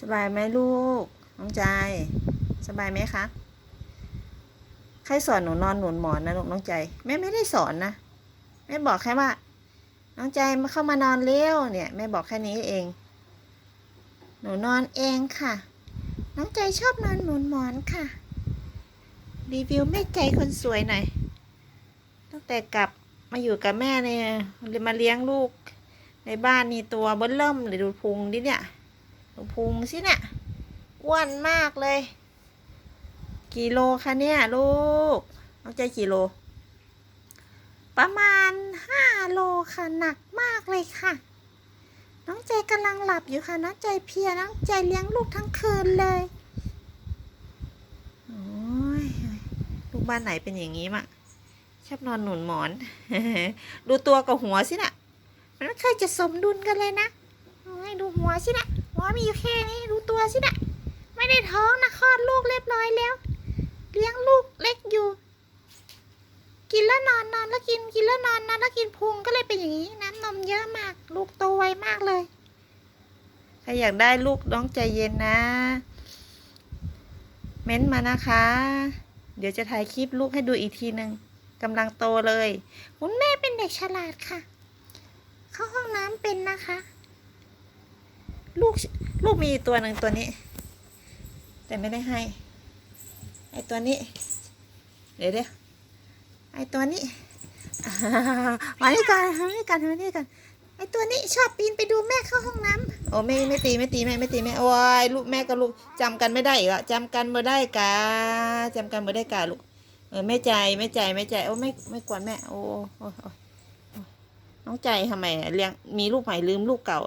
สบายไหมลูก น้องใจ สบายไหมคะ ใครสอนหนูนอนหนุนหมอนนะลูกน้องใจ แม่ไม่ได้สอนนะ แม่บอกแค่ว่า น้องใจมาเข้ามานอนเร็วเนี่ย แม่บอกแค่นี้เอง หนูนอนเองค่ะ น้องใจชอบนอนหนุนหมอนค่ะ รีวิวแม่ใจคนสวยหน่อย ตั้งแต่กลับมาอยู่กับแม่เนี่ยมาเลี้ยงลูกในบ้านนี่ตัวเบิ้ลเริ่มเลยดูพุงดิเนี่ย ดูพุงสิเนี่ยอ้วนมากเลย กี่โลคะเนี่ยลูกน้องใจกี่โล ประมาณห้าโลค่ะหนักมากเลยค่ะ น้องใจกำลังหลับอยู่ค่ะ น้องใจเพียน้องใจเลี้ยงลูกทั้งคืนเลยโอ้ยลูกบ้านไหนเป็นอย่างนี้มั่งชอบนอนหนุนหมอน ดูตัวกับหัวสินะ่ะมันไม่เคยจะสมดุลกันเลยนะโอ้ยดูหัวสินะหั วมีอยู่แค่นี้ดูตัวสินะไม่ได้ท้องนะคลอดลูกเรียบร้อยแล้ว เลี้ยงลูกเล็กอยู่ กินแล้วนอนนอนแล้วกินกินแล้วนอนนอนแล้วกินพุงก็เลยเป็นอย่างนี้น้ำนมเยอะมาก ลูกโตไวมากเลยใครอยากได้ลูกน้องใจเย็นนะ เม้นมานะคะ เดี๋ยวจะถ่ายคลิปลูกให้ดูอีกทีหนึ่งกำลังโตเลย คุณแม่เป็นเด็กฉลาดค่ะ เข้าห้องน้ำเป็นนะคะ ลูกลูกมีตัวหนึ่งตัวนี้ แต่ไม่ได้ให้ ไอตัวนี้ เดี๋ยวเดี๋ยวไอตัวนี้อ่ามานี่กันมานี่กันมานี่กัน ไอตัวนี้ชอบปีนไปดูแม่เข้าห้องน้ำโอ้ไม่ไม่ตีไม่ตีแม่ไม่ตีแม่โอ้ยลูกแม่กับลูกจำกันไม่ได้อีกอะจำกันไม่ได้กาจำกันไม่ได้กาลูกเออไม่ใจไม่ใจไม่ใจโอ้ไม่ไม่กวนแม่โอ้โอ้โอ้น้องใจทำไมเลี้ยงมีลูกใหม่ลืมลูกเก่า